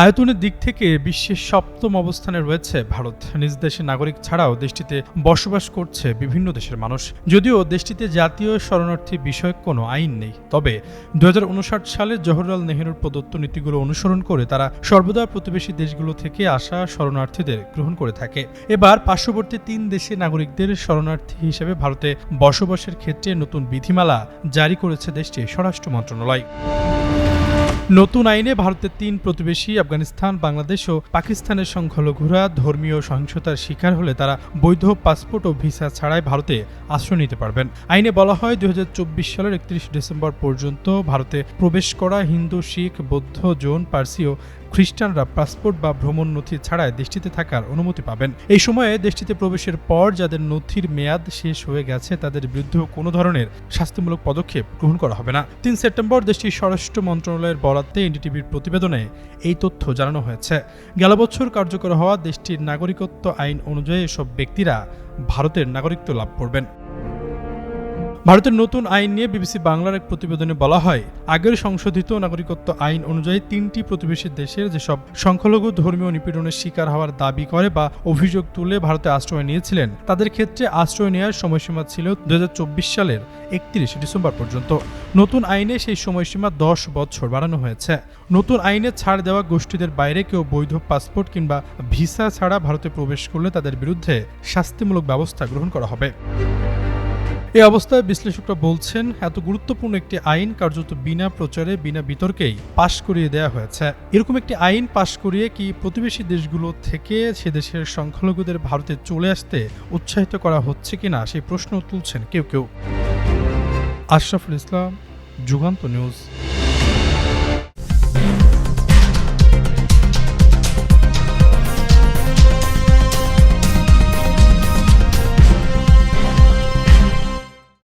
আয়তনের দিক থেকে বিশ্বের সপ্তম অবস্থানে রয়েছে ভারত। নিজ দেশের নাগরিক ছাড়াও দেশটিতে বসবাস করছে বিভিন্ন দেশের মানুষ। যদিও দেশটিতে জাতীয় শরণার্থী বিষয়ক কোনো আইন নেই। তবে দুহাজার উনষাট সালে জওহরলাল নেহরুর প্রদত্ত নীতিগুলো অনুসরণ করে তারা সর্বদা প্রতিবেশী দেশগুলো থেকে আসা শরণার্থীদের গ্রহণ করে থাকে। এবার পার্শ্ববর্তী তিন দেশের নাগরিকদের শরণার্থী হিসেবে ভারতে বসবাসের ক্ষেত্রে নতুন বিধিমালা জারি করেছে দেশটির স্বরাষ্ট্র মন্ত্রণালয়। নতুন আইনে ভারতের তিন প্রতিবেশী, আফগানিস্তান, বাংলাদেশ ও পাকিস্তানের সংখ্যালঘুরা ধর্মীয় সহিংসতার শিকার হলে তারা বৈধ পাসপোর্ট ও ভিসা ছাড়াই ভারতে আশ্রয় নিতে পারবেন। আইনে বলা হয় দুই হাজার চব্বিশ সালের একত্রিশ ডিসেম্বর পর্যন্ত ভারতে প্রবেশ করা হিন্দু, শিখ, বৌদ্ধ, জৈন, পার্সি ও খ্রিস্টানরা পাসপোর্ট বা ভ্রমণ নথি ছাড়াই দেশটিতে থাকার অনুমতি পাবেন। এই সময়ে দেশটিতে প্রবেশের পর যাদের নথির মেয়াদ শেষ হয়ে গেছে, তাদের বিরুদ্ধে কোনো ধরনের শাস্তিমূলক পদক্ষেপ গ্রহণ করা হবে না। তিন সেপ্টেম্বর দেশটির স্বরাষ্ট্র মন্ত্রণালয়ের বরাদ্দে এনডিটিভির প্রতিবেদনে এই তথ্য জানানো হয়েছে। গেল বছর কার্যকর হওয়া দেশটির নাগরিকত্ব আইন অনুযায়ী এসব ব্যক্তিরা ভারতের নাগরিকত্ব লাভ করবেন। ভারতের নতুন আইন নিয়ে বিবিসি বাংলার এক প্রতিবেদনে বলা হয়, আগের সংশোধিত নাগরিকত্ব আইন অনুযায়ী তিনটি প্রতিবেশী দেশের যেসব সংখ্যালঘু ধর্মীয় নিপীড়নের শিকার হওয়ার দাবি করে বা অভিযোগ তুলে ভারতে আশ্রয় নিয়েছিলেন, তাদের ক্ষেত্রে আশ্রয় নেওয়ার সময়সীমা ছিল দুই হাজার চব্বিশ সালের একত্রিশে ডিসেম্বর পর্যন্ত। নতুন আইনে সেই সময়সীমা দশ বছর বাড়ানো হয়েছে। নতুন আইনে ছাড় দেওয়া গোষ্ঠীদের বাইরে কেউ বৈধ পাসপোর্ট কিংবা ভিসা ছাড়া ভারতে প্রবেশ করলে তাদের বিরুদ্ধে শাস্তিমূলক ব্যবস্থা গ্রহণ করা হবে। এই অবস্থায় বিশ্লেষকরা বলছেন, এত গুরুত্বপূর্ণ একটি আইন কার্যত বিনা প্রচারে, বিনা বিতর্কেই পাশ করিয়ে দেওয়া হয়েছে। এরকম একটি আইন পাশ করিয়ে কি প্রতিবেশী দেশগুলো থেকে সে দেশের সংখ্যালঘুদের ভারতে চলে আসতে উৎসাহিত করা হচ্ছে কিনা, সেই প্রশ্ন তুলছেন কেউ কেউ। আশরাফুল ইসলাম, যুগান্ত নিউজ।